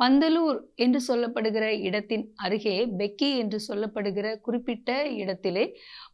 பந்தலூர் என்று சொல்லப்படுகிற இடத்தின் அருகே பெக்கி என்று சொல்லப்படுகிற குறிப்பிட்ட இடத்திலே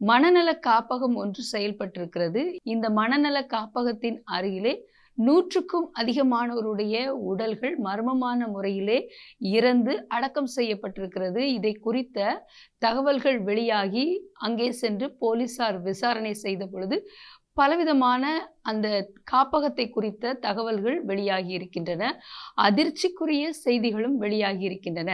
மனநல காப்பகம் ஒன்று செயல்பட்டிருக்கிறது. இந்த மனநல காப்பகத்தின் அருகிலே நூற்றுக்கும் அதிகமானோருடைய உடல்கள் மர்மமான முறையிலே இறந்து அடக்கம் செய்யப்பட்டிருக்கிறது. இதை குறித்த தகவல்கள் வெளியாகி அங்கே சென்று போலீசார் விசாரணை செய்த பொழுது பலவிதமான அந்த காப்பகத்தை குறித்த தகவல்கள் வெளியாகி இருக்கின்றன. அதிர்ச்சிக்குரிய செய்திகளும் வெளியாகி இருக்கின்றன.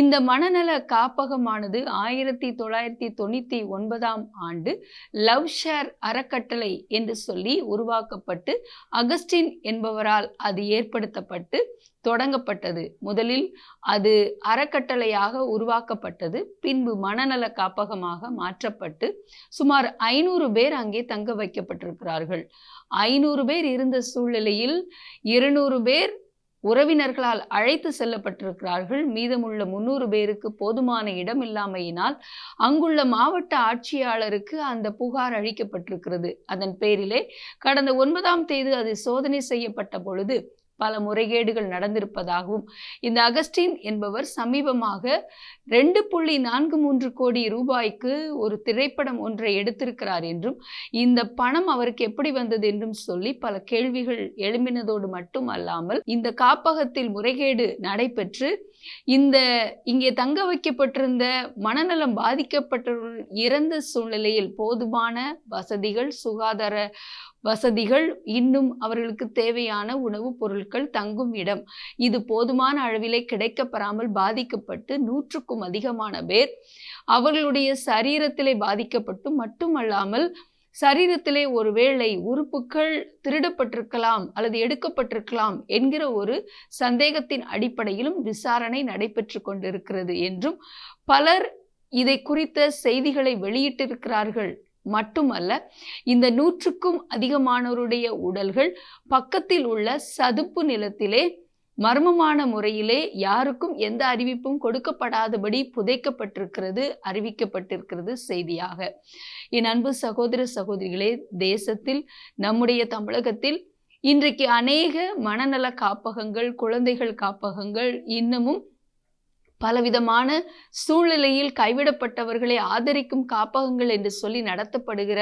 இந்த மனநல காப்பகமானது ஆயிரத்தி தொள்ளாயிரத்தி தொண்ணூத்தி ஒன்பதாம் ஆண்டு லவ் ஷேர் அறக்கட்டளை என்று சொல்லி உருவாக்கப்பட்டு அகஸ்டின் என்பவரால் அது ஏற்படுத்தப்பட்டு தொடங்கப்பட்டது. முதலில் அது அறக்கட்டளையாக உருவாக்கப்பட்டது பின்பு மனநல காப்பகமாக மாற்றப்பட்டு சுமார் ஐநூறு பேர் அங்கே தங்க வைக்கப்பட்டிருக்கிறார்கள். ஐநூறு பேர் இருந்த சூழ்நிலையில் இருநூறு பேர் உறவினர்களால் அழைத்து செல்லப்பட்டிருக்கிறார்கள். மீதமுள்ள முன்னூறு பேருக்கு போதுமான இடம் இல்லாமையினால் அங்குள்ள மாவட்ட ஆட்சியாளருக்கு அந்த புகார் அளிக்கப்பட்டிருக்கிறது. அதன் பேரிலே கடந்த ஒன்பதாம் தேதி அது சோதனை செய்யப்பட்ட பொழுது பல முறைகேடுகள் நடந்திருப்பதாகவும் இந்த அகஸ்டின் என்பவர் சமீபமாக ரெண்டு புள்ளி நான்கு மூன்று கோடி ரூபாய்க்கு ஒரு திரைப்படம் ஒன்றை எடுத்திருக்கிறார் என்றும் இந்த பணம் அவருக்கு எப்படி வந்தது என்றும் சொல்லி பல கேள்விகள் எழும்பினதோடு மட்டும் அல்லாமல் இந்த காப்பகத்தில் முறைகேடு நடைபெற்று இந்த இங்கே தங்க வைக்கப்பட்டிருந்த மனநலம் பாதிக்கப்பட்டவர்கள் இறந்த சூழ்நிலையில் போதுமான வசதிகள் சுகாதார வசதிகள் இன்னும் அவர்களுக்கு தேவையான உணவுப் பொருட்கள் தங்கும் இடம். இது போதுமான அளவிலே கிடைக்கப்பெறாமல் பாதிக்கப்பட்டு நூற்றுக்கும் அதிகமான பேர் அவர்களுடைய சரீரத்திலே பாதிக்கப்பட்டு மட்டுமல்லாமல் சரீரத்திலே ஒருவேளை உறுப்புகள் திருடப்பட்டிருக்கலாம் அல்லது எடுக்கப்பட்டிருக்கலாம் என்கிற ஒரு சந்தேகத்தின் அடிப்படையிலும் விசாரணை நடைபெற்று கொண்டிருக்கிறது என்றும் பலர் இதை குறித்த செய்திகளை வெளியிட்டிருக்கிறார்கள். மட்டுமல்ல இந்த நூற்றுக்கும் அதிகமானோருடைய உடல்கள் பக்கத்தில் உள்ள சதுப்பு நிலத்திலே மர்மமான முறையிலே யாருக்கும் எந்த அறிவிப்பும் கொடுக்கப்படாதபடி புதைக்கப்பட்டிருக்கிறது அறிவிக்கப்பட்டிருக்கிறது செய்தியாக. என் அன்பு சகோதர சகோதரிகளே தேசத்தில் நம்முடைய தமிழகத்தில் இன்றைக்கு அநேக மனநல காப்பகங்கள் குழந்தைகள் காப்பகங்கள் இன்னமும் பலவிதமான சூழ்நிலையில் கைவிடப்பட்டவர்களை ஆதரிக்கும் காப்பகங்கள் என்று சொல்லி நடத்தப்படுகிற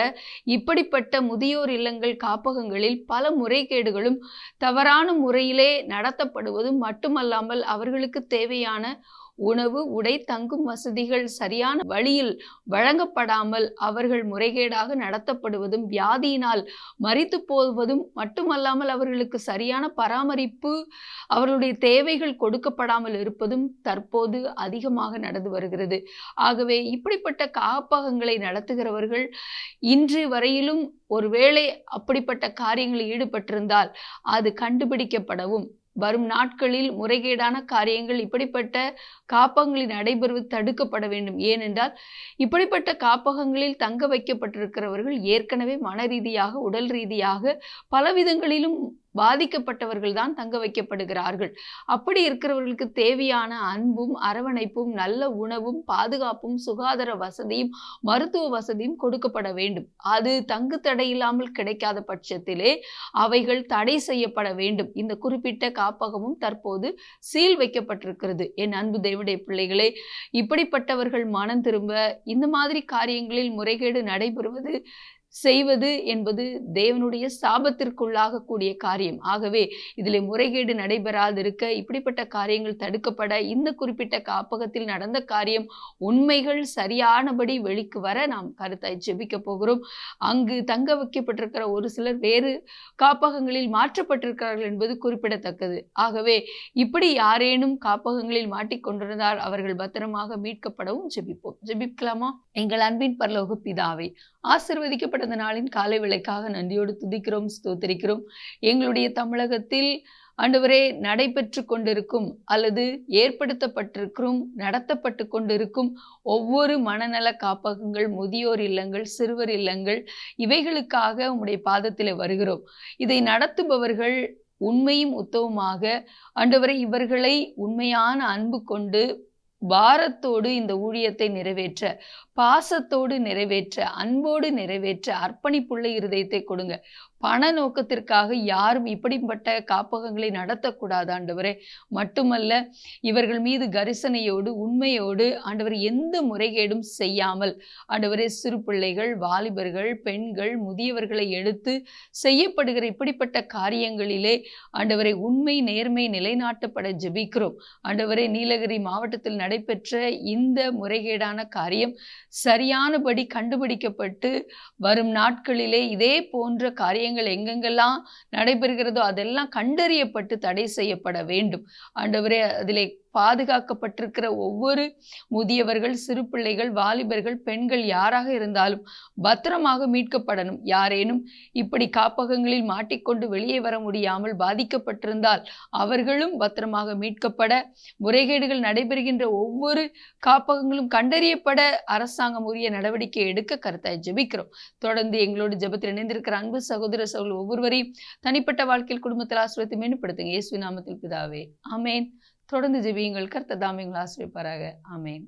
இப்படிப்பட்ட முதியோர் இல்லங்கள் காப்பகங்களில் பல முறைகேடுகளும் தவறான முறையிலே நடத்தப்படுவது மட்டுமல்லாமல் அவர்களுக்கு தேவையான உணவு உடை தங்கும் வசதிகள் சரியான வழியில் வழங்கப்படாமல் அவர்கள் முறைகேடாக நடத்தப்படுவதும் வியாதியினால் மறித்து போவதும் மட்டுமல்லாமல் அவர்களுக்கு சரியான பராமரிப்பு அவர்களுடைய தேவைகள் கொடுக்கப்படாமல் இருப்பதும் தற்போது அதிகமாக நடந்து வருகிறது. ஆகவே இப்படிப்பட்ட காப்பகங்களை நடத்துகிறவர்கள் இன்று வரையிலும் ஒருவேளை அப்படிப்பட்ட காரியங்களில் ஈடுபட்டிருந்தால் அது கண்டுபிடிக்கப்படவும் வரும் நாட்களில் முறைகேடான காரியங்கள் இப்படிப்பட்ட காப்பகங்களில் நடைபெறுவது தடுக்கப்பட வேண்டும். ஏனென்றால் இப்படிப்பட்ட காப்பகங்களில் தங்க வைக்கப்பட்டிருக்கிறவர்கள் ஏற்கனவே மன ரீதியாக உடல் ரீதியாக பல விதங்களிலும் பாதிக்கப்பட்டவர்கள் தான் தங்க வைக்கப்படுகிறார்கள். அப்படி இருக்கிறவர்களுக்கு தேவையான அன்பும் அரவணைப்பும் நல்ல உணவும் பாதுகாப்பும் சுகாதார வசதியும் மருத்துவ வசதியும் கொடுக்கப்பட வேண்டும். அது தங்கு தடை இல்லாமல் கிடைக்காத பட்சத்திலே அவைகள் தடை செய்யப்பட வேண்டும். இந்த குறிப்பிட்ட காப்பகமும் தற்போது சீல் வைக்கப்பட்டிருக்கிறது. என் அன்பு தேவடைய பிள்ளைகளே இப்படிப்பட்டவர்கள் மனம் திரும்ப இந்த மாதிரி காரியங்களில் முறைகேடு நடைபெறுவது செய்வது என்பது தேவனுடைய சாபத்திற்குள்ளாகக்கூடிய காரியம். ஆகவே இதில் முறைகேடு நடைபெறாதிருக்க இப்படிப்பட்ட காரியங்கள் தடுக்கப்பட இந்த குறிப்பிட்ட காப்பகத்தில் நடந்த காரியம் உண்மைகள் சரியானபடி வெளிக்கு வர நாம் கருத்தாய் ஜெபிக்க போகிறோம். அங்கு தங்க வைக்கப்பட்டிருக்கிற ஒரு சிலர் வேறு காப்பகங்களில் மாற்றப்பட்டிருக்கிறார்கள் என்பது குறிப்பிடத்தக்கது. ஆகவே இப்படி யாரேனும் காப்பகங்களில் மாட்டிக்கொண்டிருந்தால் அவர்கள் பத்திரமாக மீட்கப்படவும் ஜெபிப்போம். ஜெபிக்கலாமா? எங்கள் அன்பின் பரலோக பிதாவை ஆசிர்வதிக்கப்பட்ட நாளின் காலை விலைக்காக நன்றியோடு துதிக்கிறோம் ஸ்தோத்திரிக்கிறோம். எங்களுடைய தமிழகத்தில் ஆண்டவரே நடைபெற்று கொண்டிருக்கும் அல்லது ஏற்படுத்தப்பட்டிருக்கும் நடத்தப்பட்டு கொண்டிருக்கும் ஒவ்வொரு மனநல காப்பகங்கள் முதியோர் இல்லங்கள் சிறுவர் இல்லங்கள் இவைகளுக்காக உம்முடைய பாதத்தில் வருகிறோம். இதை நடத்துபவர்கள் உண்மையும் உத்தவமாக ஆண்டவரை இவர்களை உண்மையான அன்பு கொண்டு பாரத்தோடு இந்த ஊழியத்தை நிறைவேற்ற பாசத்தோடு நிறைவேற்ற அன்போடு நிறைவேற்ற அர்ப்பணிப்புள்ள இருதயத்தை கொடுங்க. பண நோக்கத்திற்காக யாரும் இப்படிப்பட்ட காப்பகங்களை நடத்தக்கூடாது ஆண்டவரே. மட்டுமல்ல இவர்கள் மீது கரிசனையோடு உண்மையோடு ஆண்டவர் எந்த முறைகேடும் செய்யாமல் ஆண்டவரே சிறு பிள்ளைகள் வாலிபர்கள் பெண்கள் முதியவர்களை எடுத்து செய்யப்படுகிற இப்படிப்பட்ட காரியங்களிலே ஆண்டவரை உண்மை நேர்மை நிலைநாட்டப்பட ஜெபிக்கிறோம். ஆண்டவரே நீலகிரி மாவட்டத்தில் நடைபெற்ற இந்த முறைகேடான காரியம் சரியானபடி கண்டுபிடிக்கப்பட்டு வரும் நாட்களிலே இதே போன்ற காரியங்கள் எங்கெங்கெல்லாம் நடைபெறுகிறதோ அதெல்லாம் கண்டறியப்பட்டு தடை செய்யப்பட வேண்டும். ஆண்டவரே அதிலே பாதுகாக்கப்பட்டிருக்கிற ஒவ்வொரு முதியவர்கள் சிறு பிள்ளைகள் வாலிபர்கள் பெண்கள் யாராக இருந்தாலும் பத்திரமாக மீட்கப்படணும். யாரேனும் இப்படி காப்பகங்களில் மாட்டிக்கொண்டு வெளியே வர முடியாமல் பாதிக்கப்பட்டிருந்தால் அவர்களும் பத்திரமாக மீட்கப்பட முறைகேடுகள் நடைபெறுகின்ற ஒவ்வொரு காப்பகங்களும் கண்டறியப்பட அரசாங்கம் உரிய நடவடிக்கை எடுக்க கருத்தாய் ஜெபிக்கிறோம். தொடர்ந்து எங்களோடு ஜெபத்தில் இணைந்திருக்கிற அன்பு சகோதர சகோதரர் ஒவ்வொருவரையும் தனிப்பட்ட வாழ்க்கையில் குடும்பத்தில் ஆசிரியத்தை மேம்படுத்துங்க இயேசு நாமத்தில் பிதாவே. ஆமேன். தொடர்ந்து ஜெபியுங்கள். கர்த்தர் தாமே ஆசிரியப்பாராக. ஆமேன்.